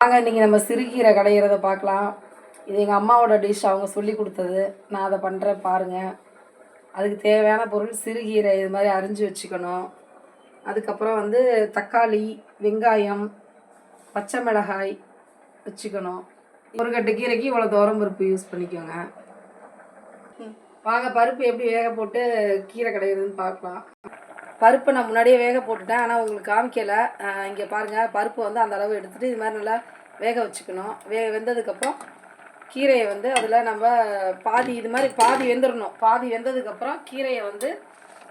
வாங்க இன்றைக்கி நம்ம சிறுகீரை கடையிறத பார்க்கலாம். இது எங்கள் அம்மாவோட டிஷ் அவங்க சொல்லி கொடுத்தது. நான் அதை பண்ணுறேன் பாருங்கள் அதுக்கு தேவையான பொருள் சிறுகீரை இது மாதிரி அரிஞ்சு வச்சுக்கணும். அதுக்கப்புறம் வந்து தக்காளி வெங்காயம் பச்சை மிளகாய் வச்சுக்கணும். ஒரு கட்டு கீரைக்கு இவ்வளோ துவரம் பருப்பு யூஸ் பண்ணிக்கோங்க. வாங்க பருப்பு எப்படி வேக போட்டு கீரை கடையிறதுன்னு பார்க்கலாம். பருப்பை நான் முன்னாடியே வேக போட்டுட்டேன் ஆனால் உங்களுக்கு காமிக்கலை. இங்கே பாருங்கள் பருப்பு வந்து அந்த அளவு எடுத்துகிட்டு இது மாதிரி நல்லா வேக வச்சுக்கணும். வே வெந்ததுக்கப்புறம் கீரையை வந்து அதில் நம்ம பாதி இது மாதிரி பாதி வெந்துடணும் பாதி வெந்ததுக்கப்புறம் கீரையை வந்து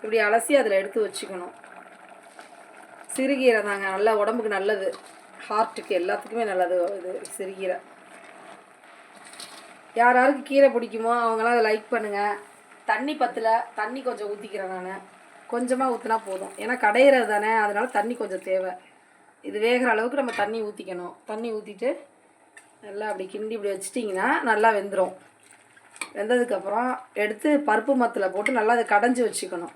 இப்படி அலசி அதில் எடுத்து வச்சுக்கணும். சிறுகீரை தாங்க நல்லா உடம்புக்கு நல்லது. ஹார்ட்டுக்கு எல்லாத்துக்குமே நல்லது இது சிறுகீரை யார் யாருக்கு கீரை பிடிக்குமோ அவங்களாம் அதை லைக் பண்ணுங்கள் தண்ணி பத்தில் தண்ணி கொஞ்சம் ஊற்றிக்கிறேன் நான். கொஞ்சமாக ஊற்றினா போதும். ஏன்னா கடையிறது தானே. அதனால் தண்ணி கொஞ்சம் தேவை. இது வேகிற அளவுக்கு நம்ம தண்ணி ஊற்றிக்கணும் தண்ணி ஊற்றிட்டு நல்லா அப்படி கிண்டி இப்படி வச்சிட்டிங்கன்னா நல்லா வெந்துடும் வெந்ததுக்கப்புறம் எடுத்து பருப்பு மத்தில் போட்டு நல்லா அதை கடைஞ்சி வச்சுக்கணும்.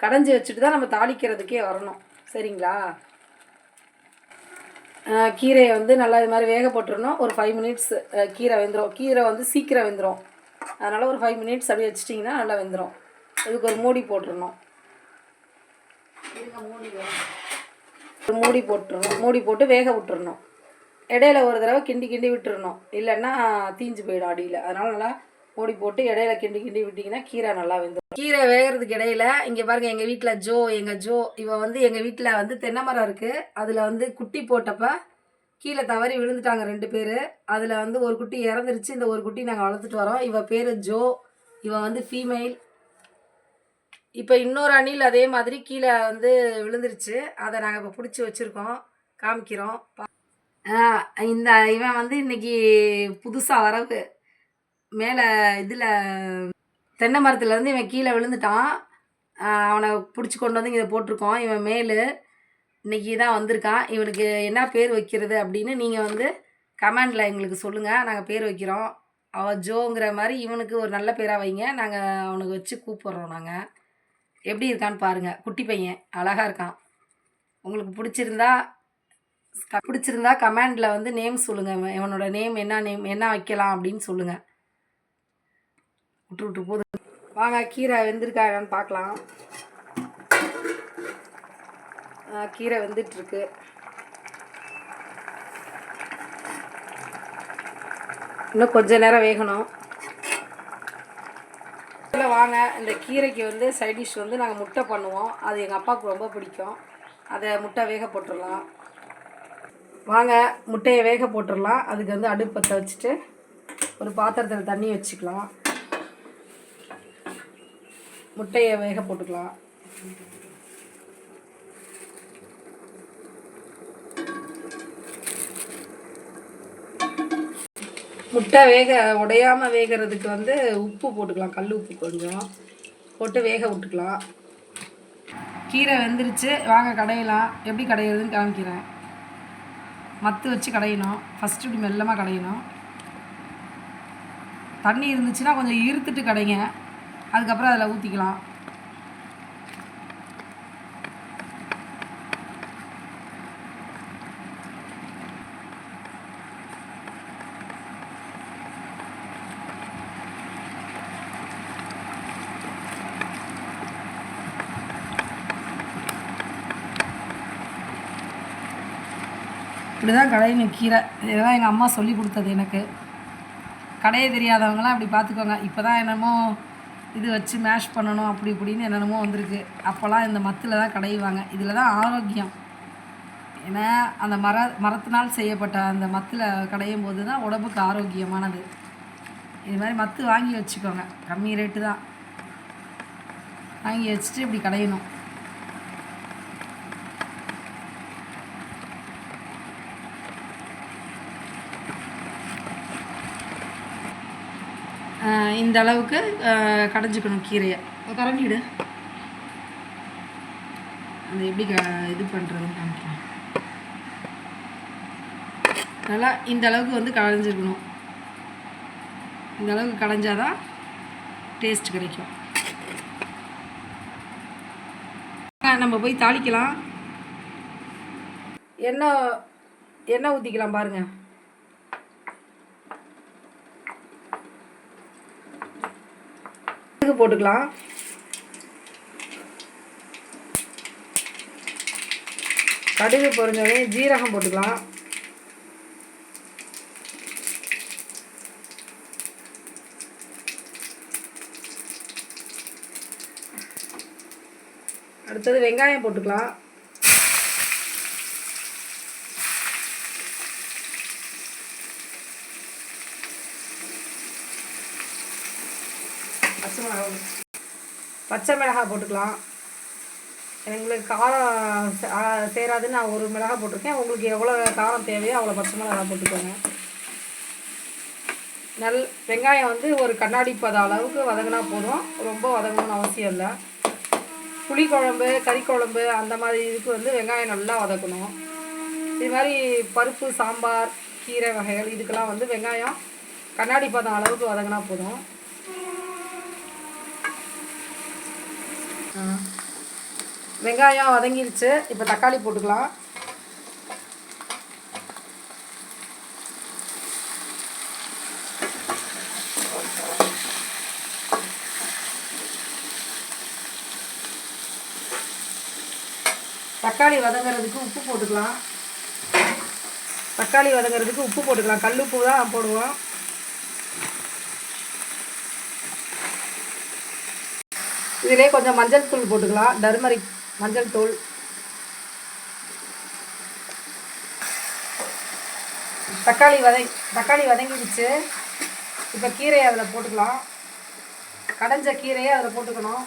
கடைஞ்சி வச்சுட்டு தான் நம்ம தாளிக்கிறதுக்கே வரணும். சரிங்களா? கீரையை வந்து நல்லா இது மாதிரி வேக போட்டுருணும் ஒரு ஃபைவ் மினிட்ஸ் கீரை வெந்துடும் கீரை வந்து சீக்கிரம் வெந்துடும் அதனால் ஒரு ஃபைவ் மினிட்ஸ் அப்படியே வச்சிட்டிங்கன்னா நல்லா வெந்துடும் இதுக்கு ஒரு மூடி போட்டுருணும் மூடி போட்டுருணும் மூடி போட்டு வேக விட்டுறணும். இடையில ஒரு தடவை கிண்டி கிண்டி விட்டுறணும். இல்லைன்னா தீஞ்சு போயிடும் அடியில். அதனால் நல்லா மூடி போட்டு இடையில கிண்டி கிண்டி விட்டிங்கன்னா கீரை நல்லா வெந்துடும் கீரை வேகிறதுக்கு இடையில இங்கே பாருங்க எங்கள் வீட்டில் ஜோ எங்கள் ஜோ இவன் வந்து எங்கள் வீட்டில் வந்து தென்னை மரம் இருக்குது அதில் வந்து குட்டி போட்டப்ப கீழே தவறி விழுந்துட்டாங்க ரெண்டு பேர். அதில் வந்து ஒரு குட்டி இறந்துருச்சு. இந்த ஒரு குட்டி நாங்கள் வளர்த்துட்டு வரோம். இவ பேர் ஜோ. இவன் வந்து ஃபீமெயில் இப்போ இன்னொரு அணில் அதே மாதிரி கீழே வந்து விழுந்துருச்சு. அதை நாங்கள் இப்போ பிடிச்சி வச்சுருக்கோம். காமிக்கிறோம். இந்த இவன் வந்து இன்னைக்கு புதுசாக வரவு. மேலே இதில் தென்னை மரத்துலேருந்து இவன் கீழே விழுந்துட்டான். அவனை பிடிச்சி கொண்டு வந்து இதை போட்டிருக்கோம். இவன் மேலு இன்னைக்கு தான் வந்திருக்கான். இவனுக்கு என்ன பேர் வைக்கிறது அப்படின்னு நீங்கள் வந்து கமெண்டில் எங்களுக்கு சொல்லுங்கள் நாங்கள் பேர் வைக்கிறோம். அவன் ஜோங்கிற மாதிரி இவனுக்கு ஒரு நல்ல பேராக வைங்க. நாங்கள் அவனுக்கு வச்சு கூப்பிட்றோம் நாங்கள் எப்படி இருக்கான்னு பாருங்கள் குட்டி பையன் அழகாக இருக்கான். உங்களுக்கு பிடிச்சிருந்தா பிடிச்சிருந்தா கமெண்டில் வந்து நேம் சொல்லுங்கள் இவனோட நேம் என்ன நேம் என்ன வைக்கலாம் அப்படின்னு சொல்லுங்கள் விட்டு விட்டு போதும். வாங்க கீரை வெந்திருக்கா என்னன்னு பார்க்கலாம். கீரை வெந்துட்டுருக்கு. இன்னும் கொஞ்ச நேரம் வேகணும். வாங்க. இந்த கீரைக்கு வந்து சைட் டிஷ் வந்து நாங்கள் முட்டை பண்ணுவோம். அது எங்கள் அப்பாவுக்கு ரொம்ப பிடிக்கும். அதை முட்டை வேக போட்டுடலாம். வாங்க முட்டையை வேக போட்டுடலாம். அதுக்கு வந்து அடுப்பு பற்ற வச்சுட்டு ஒரு பாத்திரத்தில் தண்ணி வச்சுக்கலாம். முட்டையை வேக போட்டுக்கலாம். முட்டை வேக உடையாமல் வேகிறதுக்கு வந்து உப்பு போட்டுக்கலாம். கல் உப்பு கொஞ்சம். போட்டு வேக விட்டுக்கலாம். கீரை வெந்துருச்சு. வாங்க கடையலாம். எப்படி கடையிறதுன்னு காமிக்கிறேன். மத்து வச்சு கடையணும். ஃபஸ்ட்டு இப்படி மெல்லமாக கடையணும். தண்ணி இருந்துச்சுன்னா கொஞ்சம் இருத்துட்டு கடைங்க. அதுக்கப்புறம் அதில் ஊற்றிக்கலாம் இப்படி தான் கடையணும் கீரை இதுதான் எங்கள் அம்மா சொல்லி கொடுத்தது எனக்கு. கடைய தெரியாதவங்களாம் அப்படி பார்த்துக்கோங்க இப்போ தான் என்னமோ இது வச்சு மேஷ் பண்ணணும் அப்படி இப்படின்னு என்னென்னமோ வந்திருக்கு. அப்போல்லாம் இந்த மத்தில் தான் கடையுவாங்க இதில் தான் ஆரோக்கியம். ஏன்னா அந்த மர மரத்தினால் செய்யப்பட்ட அந்த மத்தில் கடையும் போது தான் உடம்புக்கு ஆரோக்கியமானது. இது மாதிரி மத்து வாங்கி வச்சுக்கோங்க. கம்மி ரேட்டு தான். வாங்கி வச்சுட்டு இப்படி கடையணும். இந்த அளவுக்கு கடைஞ்சிக்கணும் கீரையை. கரண்டிடு அது எப்படி க இது பண்ணுறதுன்னு காமிக்கிறேன். நல்லா இந்த அளவுக்கு வந்து கடைஞ்சிருக்கணும். இந்த அளவுக்கு கடைஞ்சாதான் டேஸ்ட் கிடைக்கும். நம்ம போய் தாளிக்கலாம். எண்ணெய் எண்ணெய் ஊற்றிக்கலாம் பாருங்கள் பத்துக்கு போட்டுக்கலாம். கடுகு பொறிஞ்சோடனே ஜீரகம் போட்டுக்கலாம். அடுத்தது வெங்காயம் போட்டுக்கலாம் பச்சை மிளகாய் பச்சை மிளகாய் போட்டுக்கலாம். எங்களுக்கு காரம் சேராதுன்னு நான் ஒரு மிளகாய் போட்டிருக்கேன். உங்களுக்கு எவ்வளோ காரம் தேவையோ அவ்வளோ பச்சை மிளகாய் போட்டுக்கோங்க. நல் வெங்காயம் வந்து ஒரு கண்ணாடி பத அளவுக்கு வதங்கினா போதும். ரொம்ப வதங்கணும்னு அவசியம் இல்லை. புளிக்குழம்பு கறி குழம்பு அந்த மாதிரி இதுக்கு வந்து வெங்காயம் நல்லா வதக்கணும். இது மாதிரி பருப்பு சாம்பார் கீரை வகைகள் இதுக்கெல்லாம் வந்து வெங்காயம் கண்ணாடி பதம் அளவுக்கு வதங்கினா போதும். வெங்காயம் வதங்கிருச்சு. இப்போ தக்காளி போட்டுக்கலாம். தக்காளி வதங்குறதுக்கு உப்பு போட்டுக்கலாம். தக்காளி வதங்குறதுக்கு உப்பு போட்டுக்கலாம். கல் உப்பு தான் போடுவோம். இதிலே கொஞ்சம் மஞ்சள் தூள் போட்டுக்கலாம். டர்மரிக் மஞ்சள் தூள். தக்காளி வதை தக்காளி வதங்கிடுச்சு. இப்போ கீரையை அதில் போட்டுக்கலாம். கடைஞ்ச கீரையை அதில் போட்டுக்கணும்.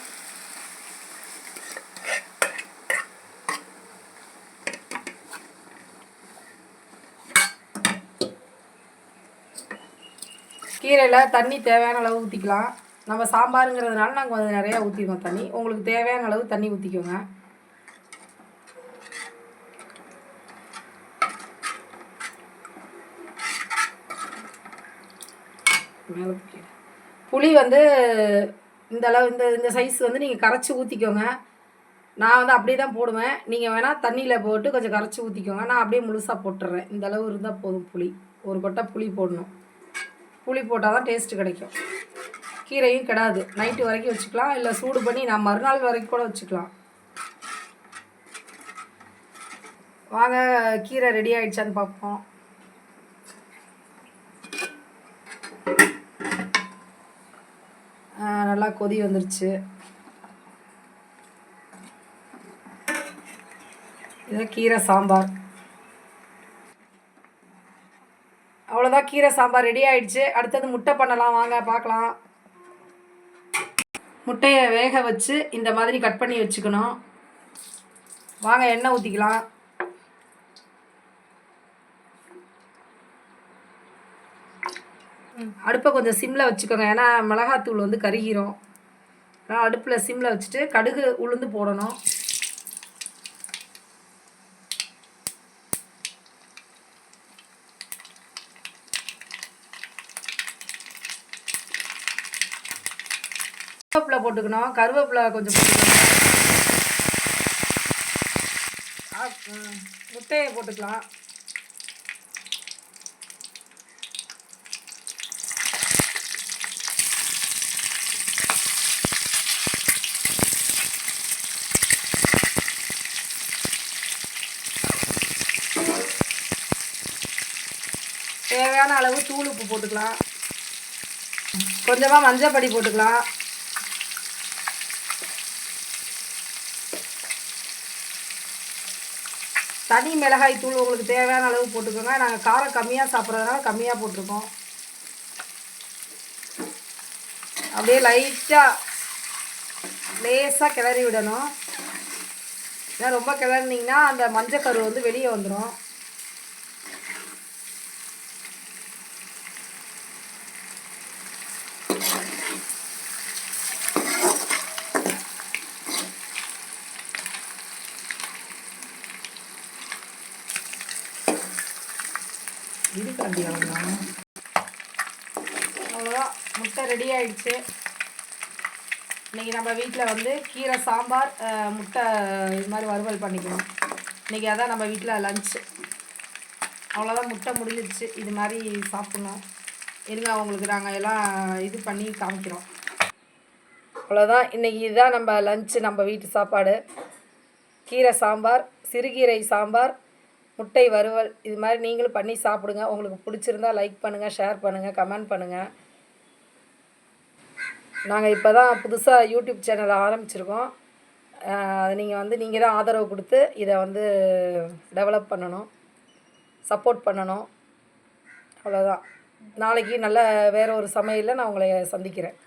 கீரையில் தண்ணி தேவையான அளவு ஊற்றிக்கலாம் நம்ம சாம்பாருங்கிறதுனால நாங்கள் கொஞ்சம் நிறையா ஊற்றிக்குவோம் தண்ணி. உங்களுக்கு தேவையான அளவு தண்ணி ஊற்றிக்கோங்க மேலே புளி வந்து இந்த அளவு இந்த இந்த சைஸ் வந்து நீங்கள் கரைச்சி ஊற்றிக்கோங்க நான் வந்து அப்படியே தான் போடுவேன். நீங்கள் வேணால் தண்ணியில் போட்டு கொஞ்சம் கரைச்சி ஊற்றிக்கோங்க நான் அப்படியே முழுசாக போட்டுறேன். இந்த அளவு இருந்தால் போதும் புளி. ஒரு கொட்டை புளி போடணும். புளி போட்டால் தான் டேஸ்ட்டு கிடைக்கும். கீரையும் கிடாது. நைட்டு வரைக்கும் வச்சுக்கலாம். இல்லை சூடு பண்ணி நான் மறுநாள் வரைக்கும் கூட வச்சுக்கலாம். வாங்க கீரை ரெடி ஆயிடுச்சான்னு பார்ப்போம். நல்லா கொதி வந்துருச்சு. இது கீரை சாம்பார். அவ்வளோதான் கீரை சாம்பார் ரெடி ஆயிடுச்சு. அடுத்தது முட்டை பண்ணலாம். வாங்க பார்க்கலாம். முட்டையை வேக வச்சு இந்த மாதிரி கட் பண்ணி வச்சுக்கணும். வாங்க எண்ணெய் ஊற்றிக்கலாம் அடுப்பை கொஞ்சம் சிம்மில் வச்சுக்கோங்க. ஏன்னா மிளகாத்தூள் வந்து கருகிரும். அதனால் அடுப்பில் சிம்மில் வச்சுட்டு கடுகு உளுந்து போடணும். கருவேப்பிலை போட்டுக்கணும். கருவேப்பிலை கொஞ்சம் போட்டுக்கணும் முட்டையை போட்டுக்கலாம். தேவையான அளவு தூள் உப்பு போட்டுக்கலாம். கொஞ்சமாக மஞ்சள் பொடி போட்டுக்கலாம். தனி மிளகாய் தூள் உங்களுக்கு தேவையான அளவு போட்டுக்கோங்க. நாங்கள் காரம் கம்மியாக சாப்பிட்றதுனால கம்மியாக போட்டிருக்கோம். அப்படியே லைட்டாக லேசாக கிளறி விடணும். ஏன்னா ரொம்ப கிளறினீங்கன்னா அந்த மஞ்சக்கரு வந்து வெளியே வந்துடும் இது அவ்வளோதான் அவ்வளோதான் முட்டை ரெடி ஆயிடுச்சு. இன்றைக்கி நம்ம வீட்டில் வந்து கீரை சாம்பார் முட்டை இது மாதிரி வறுவல் பண்ணிக்கணும். இன்றைக்கி அதான் நம்ம வீட்டில் லஞ்சு அவ்வளோதான் முட்டை முடிஞ்சிருச்சு. இது மாதிரி சாப்பிட்ணும். இருங்க அவங்களுக்கு நாங்கள் எல்லாம் இது பண்ணி காமிக்கிறோம். அவ்வளோதான் இன்றைக்கி இதுதான் நம்ம லஞ்சு நம்ம வீட்டு சாப்பாடு. கீரை சாம்பார் சிறுகீரை சாம்பார் முட்டை வறுவல் இது மாதிரி நீங்களும் பண்ணி சாப்பிடுங்க. உங்களுக்கு பிடிச்சிருந்தா லைக் பண்ணுங்கள் ஷேர் பண்ணுங்கள் கமெண்ட் பண்ணுங்கள் நாங்கள் இப்போ தான் புதுசாக யூடியூப் சேனல் ஆரம்பிச்சிருக்கோம். அது நீங்கள் வந்து நீங்கள் தான் ஆதரவு கொடுத்து இதை வந்து டெவலப் பண்ணணும் சப்போர்ட் பண்ணணும். அவ்வளோதான் நாளைக்கு நல்ல வேறு ஒரு சமையலில் நான் உங்களை சந்திக்கிறேன்.